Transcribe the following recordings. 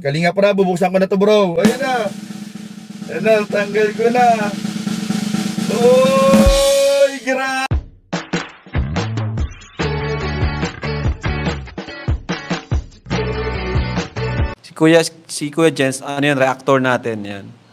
Kalinga para, bubuksan ko na to bro. Ayan na. Ayan na, tanggal ko na. Oy, gra... Si Kuya, si Kuya Jens, ano yun, reactor natin yan.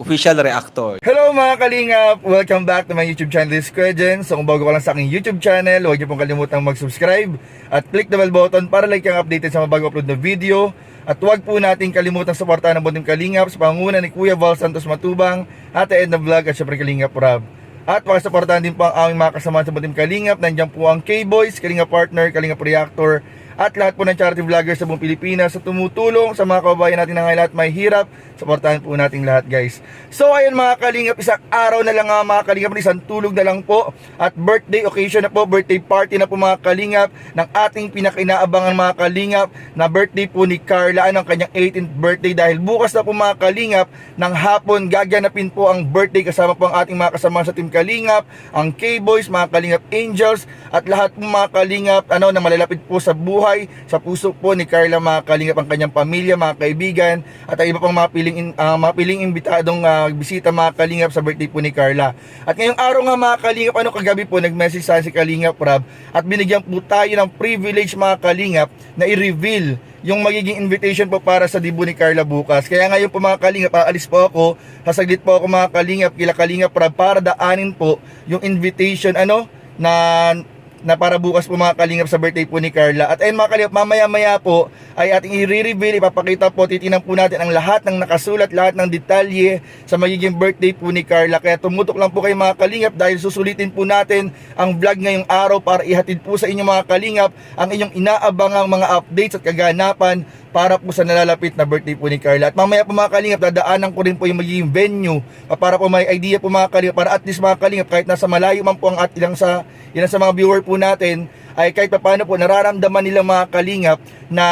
Official reactor. Hello mga kalingap! Welcome back to my YouTube channel, this is. So kung bago ka lang sa aking YouTube channel, huwag niyo pong kalimutang mag-subscribe at click the bell button para like kang updated sa mga bago upload na video. At huwag po natin kalimutang suportahan ang Bunting Kalingap sa pangunguna ni Kuya Val Santos Matubang, Ate Edna Vlog at syempre Kalingap Rob. At makasuportahan din po ang aming mga kasama sa Bunting Kalingap. Nandiyan po ang K-Boys, Kalingap Partner, Kalingap Reactor, at lahat po ng charity vloggers sa buong Pilipinas sa tumutulong sa mga kababayan natin na ngayon lahat may hirap. Supportahan po natin lahat guys. So ayun mga kalingap, isang araw na lang nga mga kalingap, isang tulog na lang po. At birthday occasion na po, birthday party na po mga kalingap ng ating pinakainaabangan mga kalingap na birthday po ni Carla, ang kanyang 18th birthday dahil bukas na po mga kalingap ng hapon gaganapin po ang birthday kasama po ang ating mga kasama sa Team Kalingap, ang K-Boys, mga Kalingap Angels at lahat po mga kalingap ano na malalapit po sa buhay sa puso po ni Carla mga kalingap ang kanyang pamilya, mga kaibigan at ang iba pang mga piling in- ah, mga piling imbitadong ah, bisita mga kalingap sa birthday po ni Carla. At ngayong araw nga mga kalingap ano kagabi po nag-message sa si Kalingap Rob at binigyan po tayo ng privilege mga kalingap na i-reveal yung magiging invitation po para sa dibo ni Carla bukas. Kaya ngayon po mga kalingap, aalis po ako, sasaglit po ako mga kalingap, kila kalingap Rob para daanin po yung invitation ano na na para bukas po mga kalingap sa birthday po ni Carla. At ayun mga kalingap, mamaya-maya po ay ating i-reveal, ipapakita po, titinan po natin ang lahat ng nakasulat, lahat ng detalye sa magiging birthday po ni Carla. Kaya tumutok lang po kayo mga kalingap dahil susulitin po natin ang vlog ngayong araw para ihatid po sa inyo mga kalingap ang inyong inaabangang mga updates at kaganapan para po sa nalalapit na birthday po ni Carla. At mamaya po mga kalingap, dadaanan ko rin po yung magiging venue pa- para po may idea po mga kalingap, para at least mga kalingap, kahit nasa malayo man po ang at ilang sa, ilang sa mga viewer po natin, ay kahit pa paano po nararamdaman nila mga kalingap na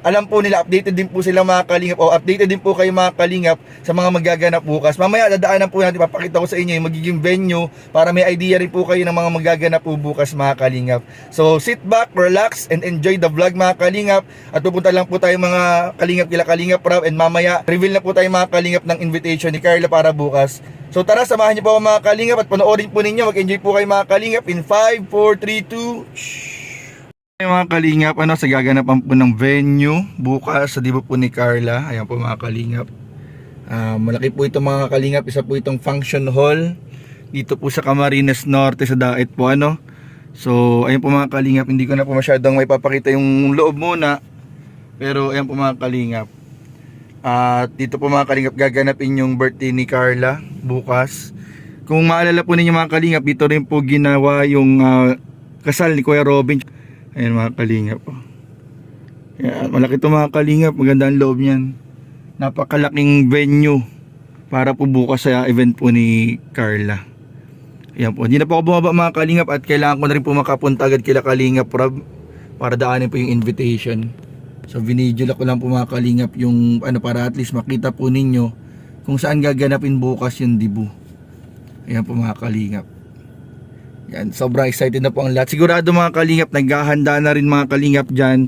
alam po nila, updated din po sila mga kalingap o updated din po kayo mga kalingap sa mga magaganap bukas. Mamaya dadaanan po natin, papakita ko sa inyo yung magiging venue para may idea rin po kayo ng mga magaganap po bukas mga kalingap. So sit back, relax, and enjoy the vlog mga kalingap. At pupunta lang po tayo mga kalingap kila kalingap Rob and mamaya reveal na po tayo mga kalingap ng invitation ni Carla para bukas. So tara, samahan niyo po mga kalingap at panoorin po ninyo. Mag-enjoy po kayo mga kalingap in 5, 4, 3, 2, Ay, mga kalingap, ano, sa gaganapan po ng venue bukas sa dibo po ni Carla. Ayan po mga kalingap. Ah, malaki po ito mga kalingap. Isa po itong function hall. Dito po sa Camarines Norte sa Daet po ano. So, ayun po mga kalingap. Hindi ko na po masyadong may papakita yung loob muna. Pero ayan po mga kalingap. At dito po mga kalingap gaganapin yung birthday ni Carla bukas. Kung maalala po ninyo mga kalingap, dito rin po ginawa yung ah, kasal ni Kuya Robin. Ayan mga kalingap po. Ayan, malaki to mga kalingap. Maganda ang loob niyan. Napakalaking venue para po bukas sa event po ni Carla. Ayan po. Hindi na po ako bumaba mga kalingap at kailangan ko na rin po makapunta agad kila kalingap para daanin po yung invitation. So binidyo ko lang po mga kalingap yung ano para at least makita po ninyo kung saan gaganapin bukas yung dibu. Ayan po mga kalingap. Yan, sobrang excited na po ang lahat. Sigurado mga kalingap, naghahanda na rin mga kalingap dyan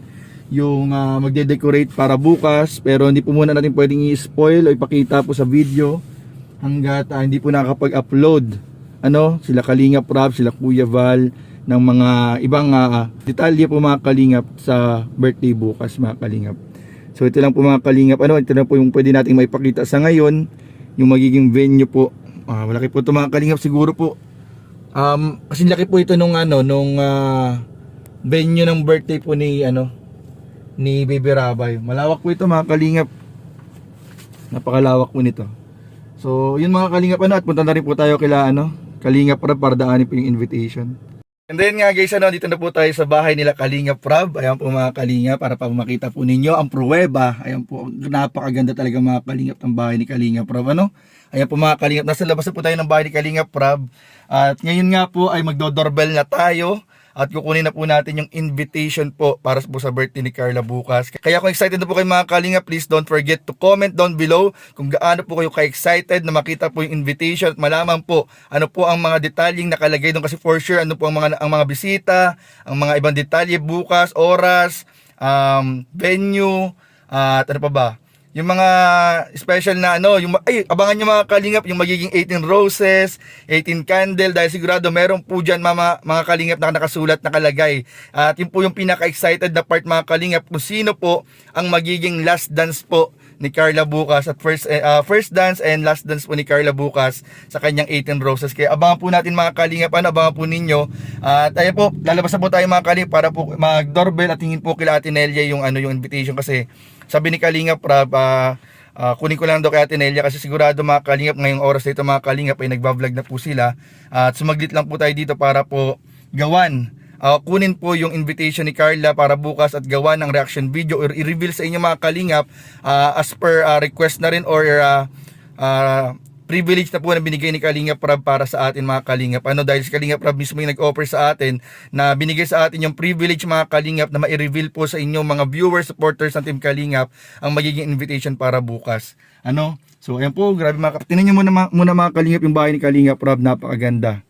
yung ah, magde-decorate para bukas. Pero hindi po muna natin pwedeng i-spoil o ipakita po sa video hanggat ah, hindi po nakakapag-upload. Ano, sila Kalingap Rob, sila Kuya Val, ng mga ibang ah, detalye po mga kalingap sa birthday bukas mga kalingap. So ito lang po mga kalingap, ano, ito lang po yung pwede nating maipakita sa ngayon, yung magiging venue po. Ah, malaki po ito mga kalingap siguro po Um, kasi laki po ito nung ano, nung ah, venue ng birthday po ni ano ni Baby Rabay. Malawak po ito mga kalingap. Napakalawak po nito. So, yun mga kalingap ano at punta na rin po tayo kila ano, Kalingap Rab para daanin po yung invitation. And then nga guys, ano, dito na po tayo sa bahay nila Kalingap Rab. Ayan po mga kalingap para pa makita po ninyo ang pruweba. Ayan po, napakaganda talaga mga kalingap ng bahay ni Kalingap Rab. Ano? Ayan po mga kalingap, nasa labas na po tayo ng bahay ni Kalingap Rab. At ngayon nga po ay magdo-doorbell na tayo at kukunin na po natin yung invitation po para po sa birthday ni Carla bukas. Kaya kung excited na po kayo mga kalinga, please don't forget to comment down below kung gaano po kayo ka-excited na makita po yung invitation at malaman po ano po ang mga detalyeng nakalagay doon kasi for sure ano po ang mga ang mga bisita, ang mga ibang detalye bukas, oras, um, venue, At ano pa ba? Yung mga special na ano, yung ay abangan niyo mga kalingap yung magiging 18 roses, 18 candle dahil sigurado meron po diyan mga mga kalingap na nakasulat nakalagay. At yun po yung pinaka-excited na part mga kalingap kung sino po ang magiging last dance po ni Carla bukas at first ah, first dance and last dance po ni Carla bukas sa kanyang 18 roses. Kaya abangan po natin mga kalingap, ano, abangan po ninyo. At ayun po, lalabas na po tayo mga kalingap para po mag-doorbell at hingin po kila Ate Nelia yung ano yung invitation kasi sabi ni Kalingap Prab, ah, ah, kunin ko lang daw kay Ate Nelia kasi sigurado mga Kalingap ngayong oras na ito mga Kalingap ay nagbablog na po sila. at sumaglit lang po tayo dito para po gawan Ah, kunin po yung invitation ni Carla para bukas at gawa ng reaction video or i-reveal sa inyo mga kalingap ah, as per ah, request na rin or ah, ah, privilege na po na binigay ni Kalingap Prab para sa atin mga Kalingap. Ano dahil si Kalingap Prab mismo yung nag-offer sa atin na binigay sa atin yung privilege mga Kalingap na ma-reveal po sa inyo mga viewers, supporters ng Team Kalingap ang magiging invitation para bukas. Ano? So ayan po, grabe mga Tingnan nyo muna, muna mga Kalingap yung bahay ni Kalingap Prab, napakaganda.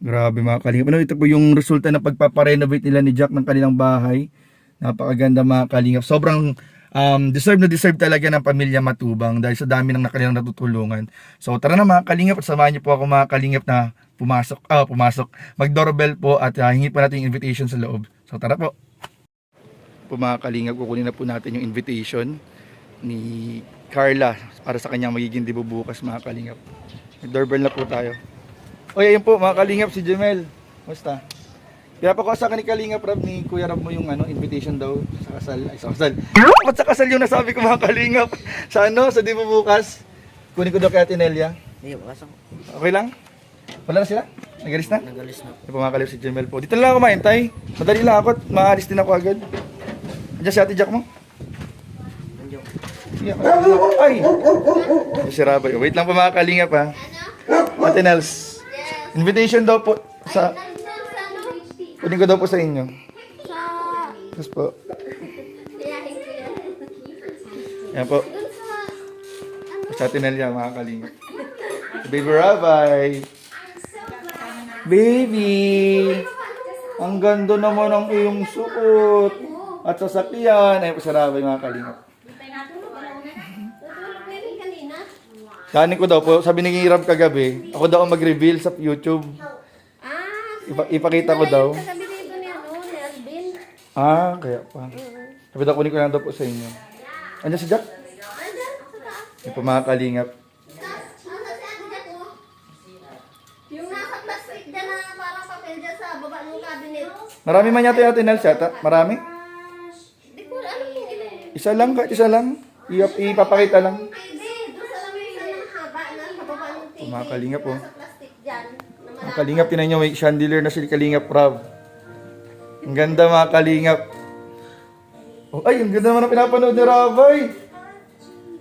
Grabe mga kalingap. Ano, ito po yung resulta ng pagpaparenovate nila ni Jack ng kanilang bahay. Napakaganda mga kalingap. Sobrang um, deserve na deserve talaga ng pamilya Matubang dahil sa dami ng nakanilang natutulungan. So tara na mga kalingap at samahan niyo po ako mga kalingap na pumasok, ah, pumasok, mag-doorbell po at uh, hingi pa natin yung invitation sa loob. So tara po. Po mga kalingap, kukunin na po natin yung invitation ni Carla para sa kanyang magiging dibo mga kalingap. Mag-doorbell na po tayo. Oy, ayun po mga kalingap si Jemel. Basta. Kaya pa ko sa ni Kalingap Rab ni Kuya Rab mo yung ano, invitation daw sa kasal. Ay, sa kasal. Ba't sa kasal yung nasabi ko mga kalingap? Sa ano, sa di mo bukas? Kunin ko daw kay Ate Nelia. Hindi, pasok. Okay lang? Wala na sila? Nagalis na? Nagalis na. Mga kalingap si Jemel po. Dito na lang ako maintay. Madali lang ako at maalis din ako agad. Andiyan si Ate Jack mo? Nandiyo. Sige, ako. Ay! Ay, Si Rabay. Wait lang po mga kalingap ha. Ate Nels. Invitation daw po sa... Kunin ko daw po sa inyo. Yes po. Yan po. Sa Ate Nelia mga kalingap. Baby Rabay. Baby! Ang ganda naman ng iyong suot. At sasakyan. Ayun po si Rabay mga kalingap. Kanin ko daw po, sabi ni Rab kagabi, ako daw ang mag-reveal sa YouTube. Ah, Ipa- ipakita ko daw. Kagabi dito ni ano, ni Alvin. Ah, kaya pa. Kunin ko lang daw po sa inyo. Andiyan si Jack? Yung po mga kalingap. Yung nasa plastic dyan na parang papel dyan sa baba ng cabinet. Marami man yata yung Nels yata. Marami? Di ko alam kung ilan. Isa lang, kahit isa lang. I- ipapakita lang. Pwede, doon sa ng haba na sa baba ng TV. Mga kalingap, oh. Nasa plastic dyan. Na Ang malaki. kalingap, tinan nyo, may chandelier na si Kalingap Rob. Ang ganda mga kalingap. Oh, ay, ang ganda naman ang pinapanood ni Rabay.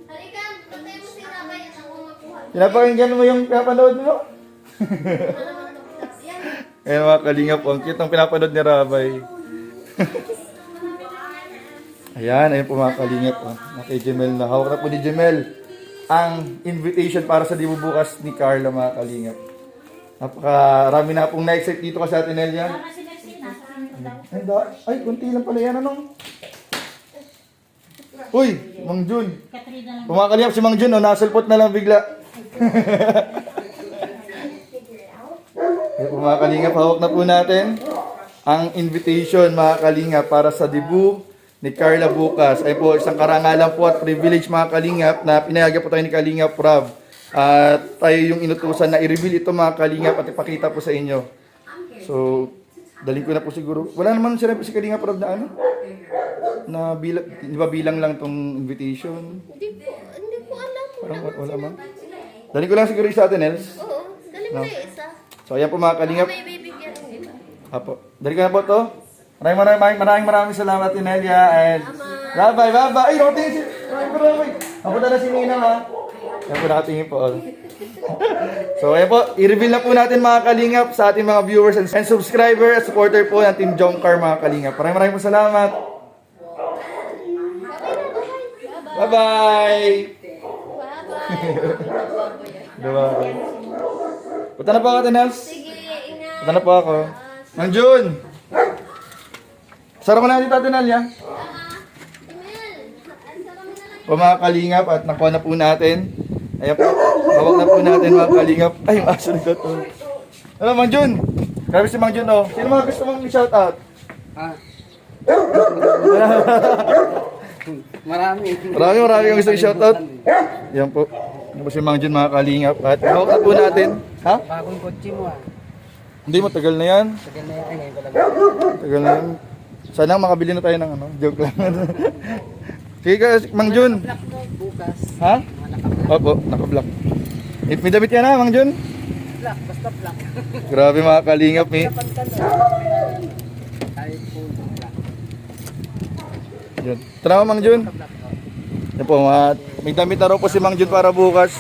Halika, pantay mo si Rabay at ako makuha. Pinapakinggan mo yung pinapanood mo? Ayan mga kalingap, ang cute ng pinapanood ni Rabay. ayan, ayan po mga kalingap. Oh. Na kay Jemel na. Hawak na po ni Jemel ang invitation para sa dibo bukas ni Carla mga kalingap. Napakarami na pong na-excite dito kasi atin Nelia. Ay, da- ay, kunti lang pala yan, ano? Uy, Mang Jun. Pumakaliyap si Mang Jun, oh, nasulpot na lang bigla. Po mga kalingap, hawak na po natin ang invitation mga kalingap para sa debut ni Carla bukas. Ay po, isang karangalan po at privilege mga kalingap na pinayagan po tayo ni Kalingap Rob. At tayo yung inutusan na i-reveal ito mga kalingap at ipakita po sa inyo. So, daling ko na po siguro. Wala naman sinabi si Kalingap Rob na ano? Na bilang, di ba bilang lang tong invitation? Hindi po, hindi po alam. Parang wala, wala man. Daling ko lang siguro sa atin, Els. Oo, dali mo na isa. So, ayan po mga kalingap. May bibigyan ng iba. Apo. Dali ko na po to. Maraming maraming maraming maraming salamat Inelia and Rabay, Rabay. Ay, nakatingin si Maraming maraming. Ako na si Nina ha. Yan po nakatingin po. oh. So, ayan po. I-reveal na po natin mga kalingap sa ating mga viewers and, and subscriber at supporter po ng Team Jomcar mga kalingap. Maraming maraming po salamat. Bye-bye! Diba? Punta na po ako, Tinels. Sige. Punta na po ako. Mang Jun! Sarap ko na dito, Nelia. Emel, po mga kalingap at nakuha na po natin. Ayan po, hawak na po natin mga kalingap. Ay, yung aso na to. Ano, Mang Jun? Grabe si Mang Jun, oh. Sino mga gusto mong i-shoutout? Ah. Marami. Marami, marami yung gusto i-shoutout. Yan po. Yan po si Mang Jun, mga kalingap. At hawak na po natin. Ha? Bagong kotse mo ah. Hindi, matagal na yan. Tagal na yan. Ay, ngayon ko lang. Tagal na yan. Sana makabili na tayo ng ano. Joke lang. Sige ka, Mang Jun. Bukas. Ha? Opo, naka-block. Eh, May damit ka na, Mang Jun. Black. Basta black. Grabe mga kalingap eh. Po black. Yun. Tara Mang Jun. Oh. Yan po, mga, may damit na raw po si Mang Jun para bukas.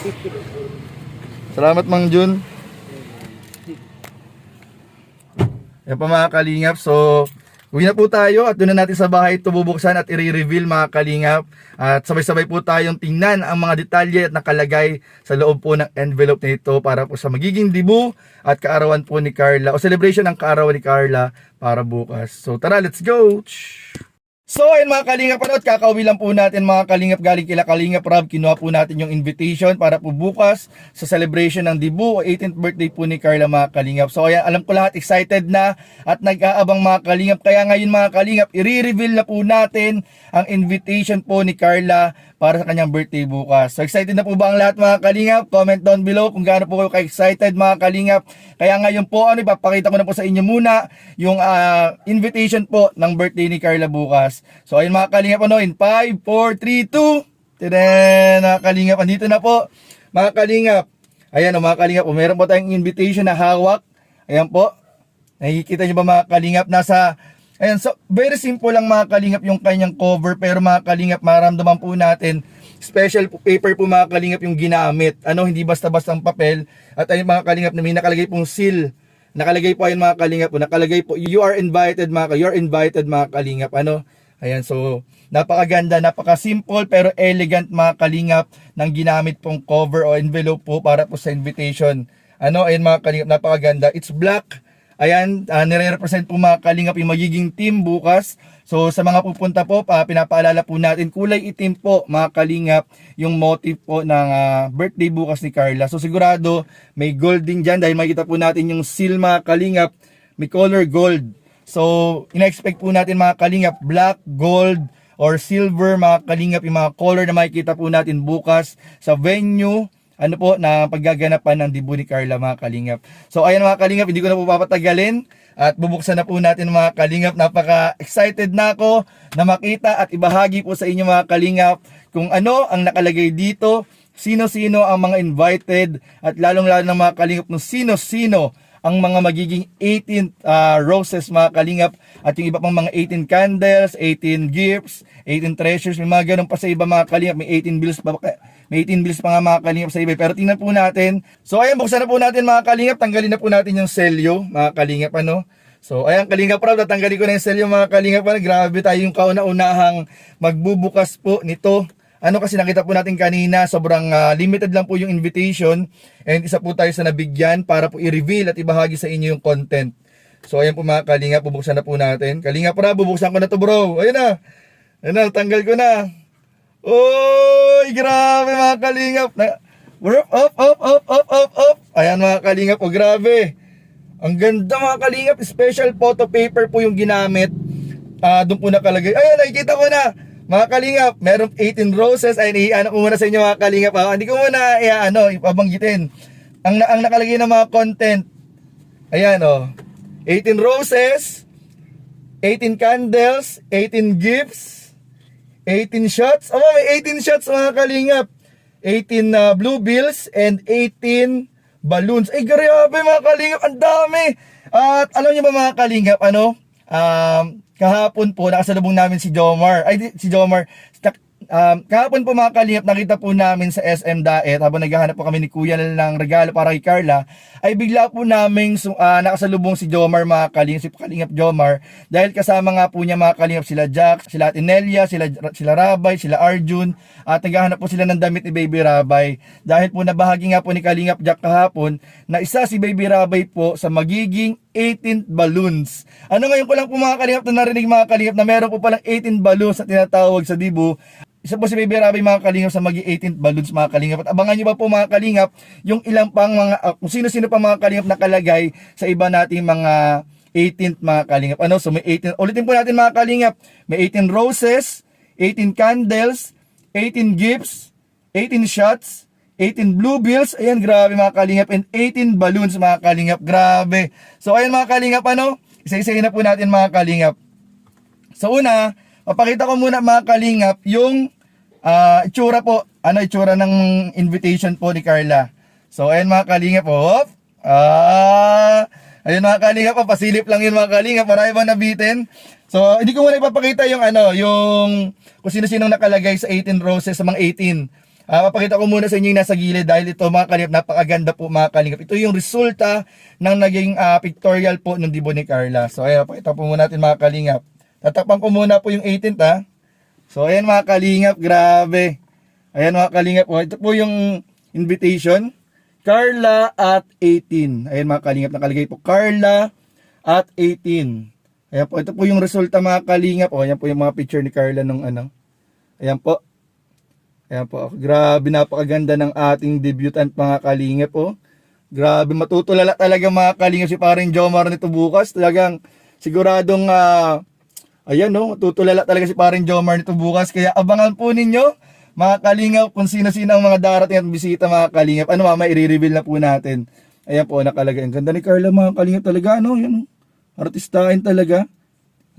Salamat Mang Jun. Yan po mga kalingap. So, uwi na po tayo at doon na natin sa bahay ito bubuksan at i-reveal mga kalingap. At sabay-sabay po tayong tingnan ang mga detalye at nakalagay sa loob po ng envelope na ito para po sa magiging dibu at kaarawan po ni Carla o celebration ng kaarawan ni Carla para bukas. So tara, let's go! So ayun mga kalingap panood, kakauwi lang po natin mga kalingap galing kila Kalingap Rob. Kinuha po natin yung invitation para po bukas sa celebration ng Dibu o 18th birthday po ni Carla mga kalingap. So ayan, alam ko lahat excited na at nag-aabang mga kalingap. Kaya ngayon mga kalingap, i-reveal na po natin ang invitation po ni Carla para sa kanyang birthday bukas. So excited na po ba ang lahat mga kalingap? Comment down below kung gaano po kayo ka-excited mga kalingap. Kaya ngayon po, ano, ipapakita ko na po sa inyo muna yung ah, invitation po ng birthday ni Carla bukas. So ayun mga kalingap, ano, in 5, 4, 3, 2, Tadaan, mga kalingap, andito na po. Mga kalingap, ayan o mga kalingap, o, meron po tayong invitation na hawak. Ayan po, nakikita nyo ba mga kalingap, nasa Ayan, so very simple lang mga kalingap yung kanyang cover pero mga kalingap maramdaman po natin special paper po mga kalingap yung ginamit. Ano, hindi basta-basta ang papel at ayun mga kalingap na may nakalagay pong seal. Nakalagay po ayun mga kalingap po, nakalagay po you are invited mga you're invited mga kalingap. Ano? Ayan, so napakaganda, napaka-simple pero elegant mga kalingap ng ginamit pong cover o envelope po para po sa invitation. Ano, ayun mga kalingap, napakaganda. It's black. Ayan, uh, nire-represent po mga kalingap yung magiging team bukas. So sa mga pupunta po, pa pinapaalala po natin kulay itim po mga kalingap yung motive po ng ah, birthday bukas ni Carla. So sigurado may gold din dyan dahil makikita po natin yung seal mga kalingap, may color gold. So ina-expect po natin mga kalingap black, gold, or silver mga kalingap yung mga color na makikita po natin bukas sa venue ano po, na paggaganapan ng dibu ni Carla mga kalingap. So ayan mga kalingap, hindi ko na po papatagalin at bubuksan na po natin mga kalingap. Napaka-excited na ako na makita at ibahagi po sa inyo mga kalingap kung ano ang nakalagay dito, sino-sino ang mga invited at lalong-lalo ng mga kalingap kung sino-sino ang mga magiging 18 ah, roses mga kalingap at yung iba pang mga 18 candles, 18 gifts, 18 treasures, may mga ganun pa sa iba mga kalingap, may 18 bills pa may 18 bills pa nga mga kalingap sa iba. Pero tingnan po natin. So ayan, buksan na po natin mga kalingap. Tanggalin na po natin yung selyo, mga kalingap ano. So ayan, kalingap proud. Tatanggalin ko na yung selyo mga kalingap. Ano, grabe tayo yung kauna-unahang magbubukas po nito. Ano kasi nakita po natin kanina, sobrang ah, limited lang po yung invitation. And isa po tayo sa nabigyan para po i-reveal at ibahagi sa inyo yung content. So ayan po mga kalingap, bubuksan na po natin. Kalingap pra, bubuksan ko na to bro. Ayun na. Ayun na, tanggal ko na. Oy, grabe mga kalingap. Na, up, up, up, up, up, up. Ayan mga kalingap, oh grabe. Ang ganda mga kalingap, special photo paper po yung ginamit. Ah, doon po nakalagay. Ayun, nakikita ko na. Mga kalingap, meron 18 roses. Ayun, i-ano ko muna sa inyo mga kalingap. Ah, hindi ko muna i-ano, ipabanggitin. Ang, ang nakalagay na mga content. Ayan, oh. 18 roses, 18 candles, 18 gifts, 18 shots. Oh, may 18 shots mga kalingap. 18 na blue bills and 18 balloons. Ay, grabe mga kalingap. Ang dami. At alam niyo ba mga kalingap, ano? Um, kahapon po, nakasalubong namin si Jomar. Ay, si Jomar. Um, kahapon po mga kalingap, nakita po namin sa SM Daet habang naghahanap po kami ni Kuya ng regalo para kay Carla, ay bigla po namin su- ah, nakasalubong si Jomar mga kalingap, si Kalingap Jomar, dahil kasama nga po niya mga kalingap sila Jack, sila Tinelia, sila, sila Rabay, sila Arjun, at naghahanap po sila ng damit ni Baby Rabay. Dahil po nabahagi nga po ni Kalingap Jack kahapon na isa si Baby Rabay po sa magiging 18th balloons. Ano ngayon ko lang po mga kalingap na narinig mga kalingap na meron po palang 18 balloons na tinatawag sa Dibu. Isa po si Baby Rabi mga kalingap sa magi 18th balloons mga kalingap. At abangan nyo ba po mga kalingap yung ilang pang mga, ah, kung sino-sino pa mga kalingap nakalagay sa iba nating mga 18th mga kalingap. Ano? So may 18, ulitin po natin mga kalingap. May 18 roses, 18 candles, 18 gifts, 18 shots, 18 blue bills, ayan grabe mga kalingap, and 18 balloons mga kalingap, grabe. So ayan mga kalingap, ano, isa-isahin na po natin mga kalingap. So una, papakita ko muna mga kalingap yung ah, itsura po, ano itsura ng invitation po ni Carla. So ayan mga kalingap, hop, ah, ayun mga kalingap, oh, pasilip lang yun mga kalingap, marami ba nabitin? So hindi ko muna ipapakita yung ano, yung kung sino-sino nakalagay sa 18 roses sa mga 18. Ah, papakita ko muna sa inyo yung nasa gilid dahil ito mga kalingap, napakaganda po mga kalingap. Ito yung resulta ng naging ah, pictorial po ng Dibo ni Carla. So ayan, pakita po muna natin mga kalingap. Tatakpan ko muna po yung 18th ha. So ayan mga kalingap, grabe. Ayan mga kalingap, oh, ito po yung invitation. Carla at 18. Ayan mga kalingap, nakalagay po Carla at 18. Ayan po, ito po yung resulta mga kalingap. O, ayan po yung mga picture ni Carla nung ano. Ayan po. Ayan po. Grabe, napakaganda ng ating debutant mga kalingap po. Grabe, matutulala talaga mga kalingap si paring Jomar nito bukas. Talagang siguradong, ah, ayan no, matutulala talaga si paring Jomar nito bukas. Kaya abangan po ninyo mga kalingap kung sino-sino ang mga darating at bisita mga kalingap. Ano mama, i-reveal na po natin. Ayan po, nakalagay. Ang ganda ni Carla mga kalingap talaga. Ano, yan. Artistahin talaga.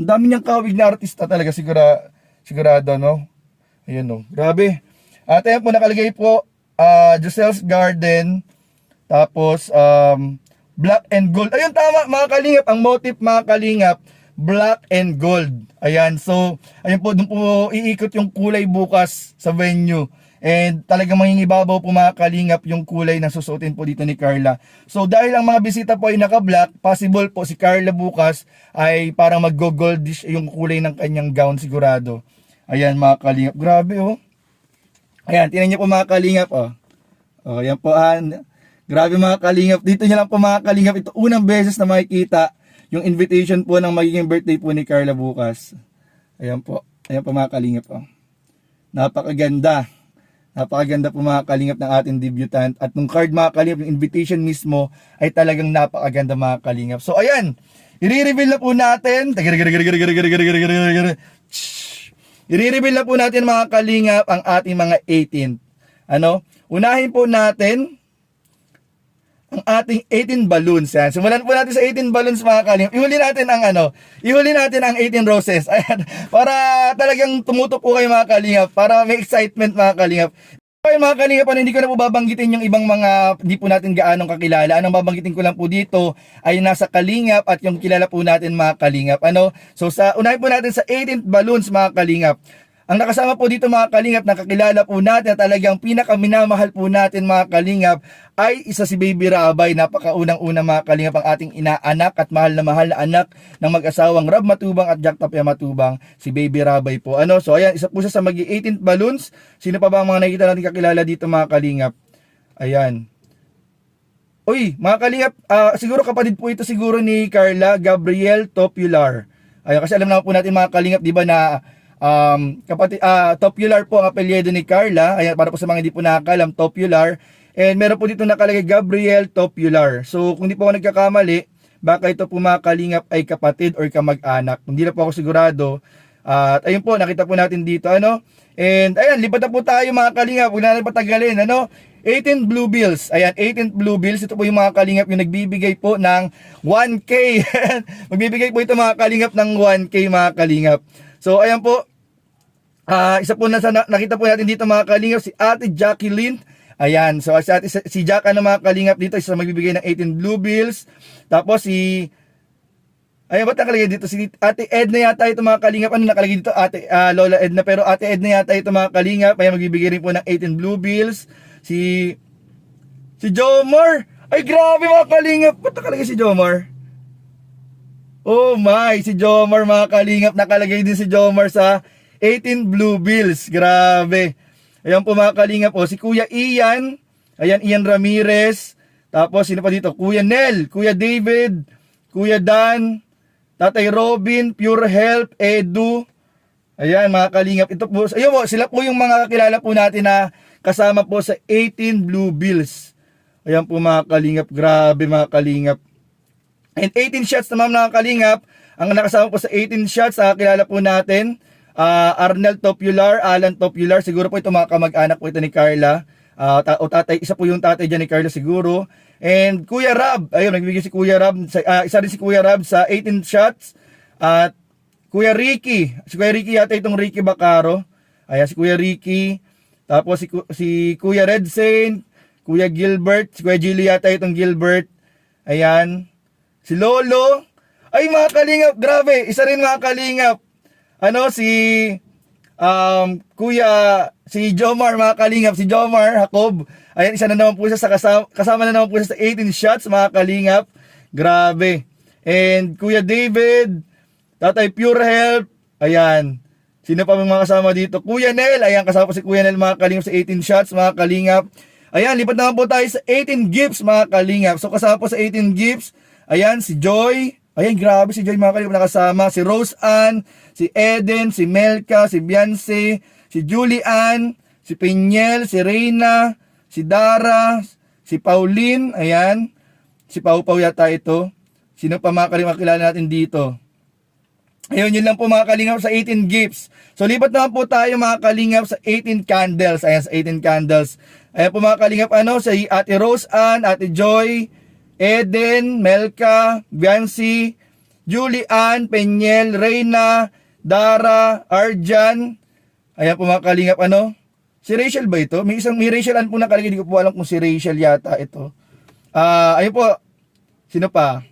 Ang dami niyang kawig na artista talaga sigura, sigurado, no? Ayan, no. Grabe. At ayan po, nakalagay po, ah Giselle's Garden, tapos, um, black and gold. Ayun, tama, mga kalingap. Ang motif, mga kalingap, black and gold. Ayan, so, ayun po, doon po iikot yung kulay bukas sa venue. And talagang mangingibabaw po mga kalingap yung kulay na susuotin po dito ni Carla. So dahil ang mga bisita po ay naka-black, possible po si Carla bukas ay parang mag-goldish yung kulay ng kanyang gown sigurado. Ayan mga kalingap. Grabe oh. Ayan, tingnan niyo po mga kalingap oh. Oh, yan po ah. Grabe mga kalingap. Dito niyo lang po mga kalingap. Ito unang beses na makikita yung invitation po ng magiging birthday po ni Carla bukas. Ayan po. Ayan po mga kalingap oh. Napakaganda. Napakaganda po mga kalingap ng ating debutant. At nung card mga kalingap, yung invitation mismo ay talagang napakaganda mga kalingap. So ayan, i-reveal na po natin. I-reveal na po natin mga kalingap ang ating mga 18. Ano? Unahin po natin ang ating 18 balloons. Yan. Simulan po natin sa 18 balloons mga kalingap. Ihuli natin ang ano, ihuli natin ang 18 roses. Ayan. Para talagang tumutok po kayo mga kalingap. Para may excitement mga kalingap. Okay mga kalingap, hindi ko na po babanggitin yung ibang mga di po natin gaanong kakilala. Anong babanggitin ko lang po dito ay nasa kalingap at yung kilala po natin mga kalingap. Ano? So sa unahin po natin sa 18th balloons mga kalingap. Ang nakasama po dito mga kalingap na kakilala po natin at talagang pinakaminamahal po natin mga kalingap ay isa si Baby Rabay. Napakaunang-una mga kalingap ang ating inaanak at mahal na mahal na anak ng mag-asawang Rab Matubang at Jack Tapia Matubang, si Baby Rabay po. Ano? So ayan, isa po siya sa magi 18th balloons. Sino pa ba ang mga nakikita natin kakilala dito mga kalingap? Ayan. Uy, mga kalingap, ah, siguro kapatid po ito siguro ni Carla Gabriel Topular. Ayun, kasi alam naman po natin mga kalingap, di ba na um, kapatid, ah, Topular po ang apelyido ni Carla. Ayan, para po sa mga hindi po nakakalam, Topular. And meron po dito nakalagay Gabriel Topular. So, kung di po ako nagkakamali, baka ito po mga kalingap ay kapatid or kamag-anak. Hindi na po ako sigurado. At ayun po, nakita po natin dito, ano? And ayan, lipat na po tayo mga kalingap. Huwag na natin patagalin, ano? 18 blue bills. Ayan, 18 blue bills. Ito po yung mga kalingap yung nagbibigay po ng 1K. Magbibigay po ito mga kalingap ng 1K mga kalingap. So, ayan po. Ah, isa po na sa na- nakita po natin dito mga kalingap si Ate Jacqueline. Ayan, so si, ate, si Jack ano mga kalingap dito isa magbibigay ng 18 blue bills. Tapos si Ayan, ba't nakalagay dito? Si Ate Edna yata ito mga kalingap. Ano nakalagay dito? Ate ah, Lola Edna. Pero Ate Edna yata ito mga kalingap. Ayan, magbibigay rin po ng 18 blue bills. Si... Si Jomar! Ay, grabe mga kalingap! Ba't nakalagay si Jomar? Oh my! Si Jomar mga kalingap. Nakalagay din si Jomar sa 18 blue bills. Grabe. Ayan po mga kalingap. Oh, si Kuya Ian. Ayan, Ian Ramirez. Tapos, sino pa dito? Kuya Nel. Kuya David. Kuya Dan, Tatay Robin, Pure Health, Edu. Ayan, mga kalingap. Ito po, ayun po, sila po yung mga kakilala po natin na kasama po sa 18 Blue Bills. Ayan po mga kalingap, grabe mga kalingap. And 18 shots naman mga kalingap, ang nakasama po sa 18 shots, nakakilala po natin, ah, Arnel Topular, Alan Topular, siguro po ito mga kamag-anak po ito ni Carla. Ah, ta- o tatay, isa po yung tatay dyan ni Carla siguro. And Kuya Rab, ayun, nagbigay si Kuya Rab, sa, ah, isa rin si Kuya Rab sa 18 shots. At Kuya Ricky, si Kuya Ricky yata itong Ricky Bacaro. Ayan, si Kuya Ricky. Tapos si, si Kuya Red Saint, Kuya Gilbert, si Kuya Gilly yata itong Gilbert. Ayan. Si Lolo. Ay, mga kalingap, grabe. Isa rin mga kalingap. Ano, si um, Kuya, si Jomar, mga kalingap, si Jomar Jacob. Ayan, isa na naman po siya sa kasama, kasama na naman po siya sa 18 shots, mga kalingap. Grabe. And Kuya David, Tatay Pure Health, ayan. Sino pa mga kasama dito? Kuya Nel, ayan, kasama po si Kuya Nel, mga kalingap sa 18 shots, mga kalingap. Ayan, lipat naman po tayo sa 18 gifts, mga kalingap. So, kasama po sa 18 gifts, ayan, si Joy, ayan, grabe si Joy, mga kalingap, nakasama. Si Rose Ann, si Eden, si Melka, si Beyonce, si Julie Ann, si Pinyel, si Reyna, si Dara, si Pauline, ayan, si Pau yata ito. Sino pa mga kalingap kilala natin dito? Ayun, yun lang po mga kalingap sa 18 gifts. So, lipat naman po tayo mga kalingap sa 18 candles. Ayan, sa 18 candles. Ayan po mga kalingap, ano, sa Ate Rose Ann, Ate Joy, Eden, Melka, Biancy, Julie Ann, Peñel, Reyna, Dara, Arjan. Ayan po mga kalingap, ano. Si Rachel ba ito? May isang, may Rachel Ann po nakalagay. Hindi ko po alam kung si Rachel yata ito. Ah, ayun po. Sino pa?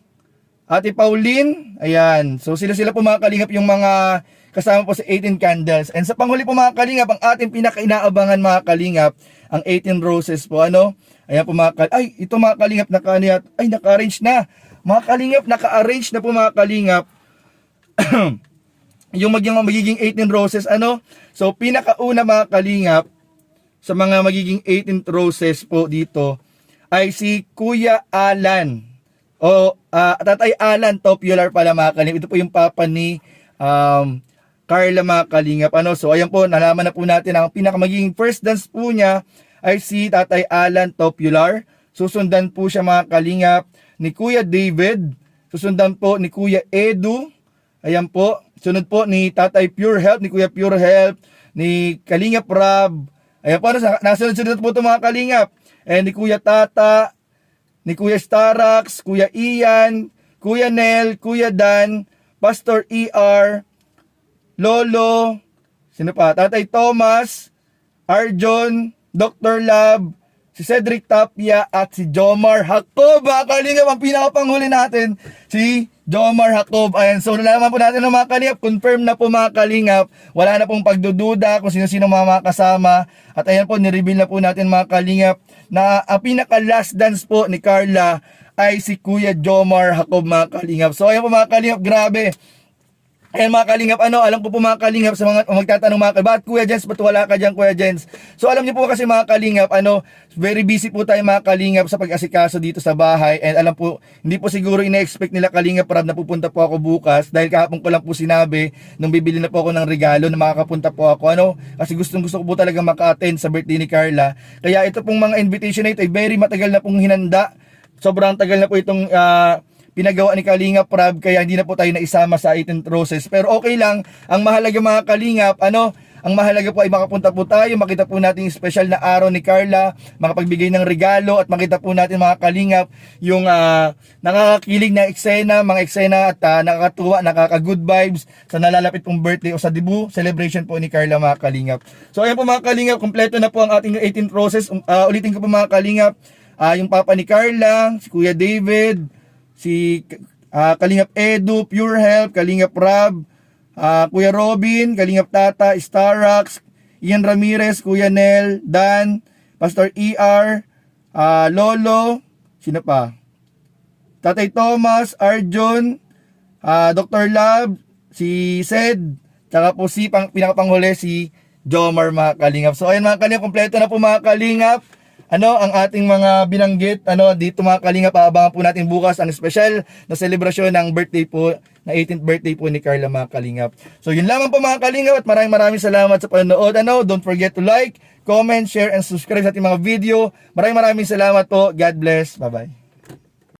Ate Pauline, ayan. So sila-sila po mga kalingap yung mga kasama po sa 18 candles. And sa panghuli po mga kalingap, ang ating pinaka-inaabangan mga kalingap, ang 18 roses po, ano? Ayan po mga kalingap. Ay, ito mga kalingap, naka, ay, naka-arrange na. Mga kalingap, naka-arrange na po mga kalingap. yung magiging, magiging 18 roses, ano? So, pinakauna mga kalingap, sa mga magiging 18 roses po dito, ay si Kuya Alan. O, ah, Tatay Alan Topular pala mga kalingap. Ito po yung papa ni um, Carla mga kalingap. Ano? So, ayan po, nalaman na po natin ang pinakamagiging first dance po niya ay si Tatay Alan Topular. Susundan po siya mga kalingap ni Kuya David. Susundan po ni Kuya Edu. Ayan po. Sunod po ni Tatay Pure Health, ni Kuya Pure Health, ni Kalingap Rab. Ayan po, nasunod-sunod po ito mga kalingap. And ni Kuya Tata, ni Kuya Starax, Kuya Ian, Kuya Nel, Kuya Dan, Pastor ER, Lolo, sino pa? Tatay Thomas, Arjon, Dr. Lab, si Cedric Tapia at si Jomar Jacob. Mga kalingap, ang pinakapanghuli natin, si Jomar Jacob. Ayan, so nalaman po natin ng mga kalingap, confirm na po mga kalingap, wala na pong pagdududa kung sino-sino mga kasama. At ayan po, nireveal na po natin mga kalingap na ang pinaka last dance po ni Carla ay si Kuya Jomar Jacob mga kalingap. So ayan po mga kalingap, grabe. Ayan mga kalingap, ano, alam ko po mga kalingap sa mga magtatanong mga kalingap, Kuya Jens, ba't wala ka dyan Kuya Jens? So alam niyo po kasi mga kalingap, ano, very busy po tayo mga kalingap sa pag-asikaso dito sa bahay and alam po, hindi po siguro ina-expect nila kalingap Rab na pupunta po ako bukas dahil kahapon ko lang po sinabi nung bibili na po ako ng regalo na makakapunta po ako, ano, kasi gustong gusto ko po talaga maka-attend sa birthday ni Carla. Kaya ito pong mga invitation na ito ay very matagal na pong hinanda. Sobrang tagal na po itong ah, pinagawa ni Kalinga Prab kaya hindi na po tayo naisama sa 18 roses. Pero okay lang, ang mahalaga mga Kalingap, ano, ang mahalaga po ay makapunta po tayo, makita po natin yung special na araw ni Carla, makapagbigay ng regalo at makita po natin mga Kalingap yung ah, nakakakilig na eksena, mga eksena at ah, nakakatuwa, nakaka-good vibes sa nalalapit pong birthday o sa debut celebration po ni Carla mga Kalingap. So ayan po mga Kalingap, kompleto na po ang ating 18 roses. Um, ah, ulitin ko po mga Kalingap, ah, yung papa ni Carla, si Kuya David, si ah, Kalingap Edu, Pure Health, Kalingap Rab, ah, Kuya Robin, Kalingap Tata, Starax, Ian Ramirez, Kuya Nel, Dan, Pastor ER, ah, Lolo, sino pa? Tatay Thomas, Arjun, ah, Dr. Lab, si Sed, tsaka po si pang, pinakapanghuli si Jomar mga kalingap. So ayun mga kalingap, kompleto na po mga kalingap ano ang ating mga binanggit ano dito mga kalingap aabangan po natin bukas ang special na selebrasyon ng birthday po na 18th birthday po ni Carla mga kalingap. So yun lamang po mga kalingap at maraming maraming salamat sa panonood. Ano, don't forget to like, comment, share and subscribe sa ating mga video. Maraming maraming salamat po. God bless. Bye-bye.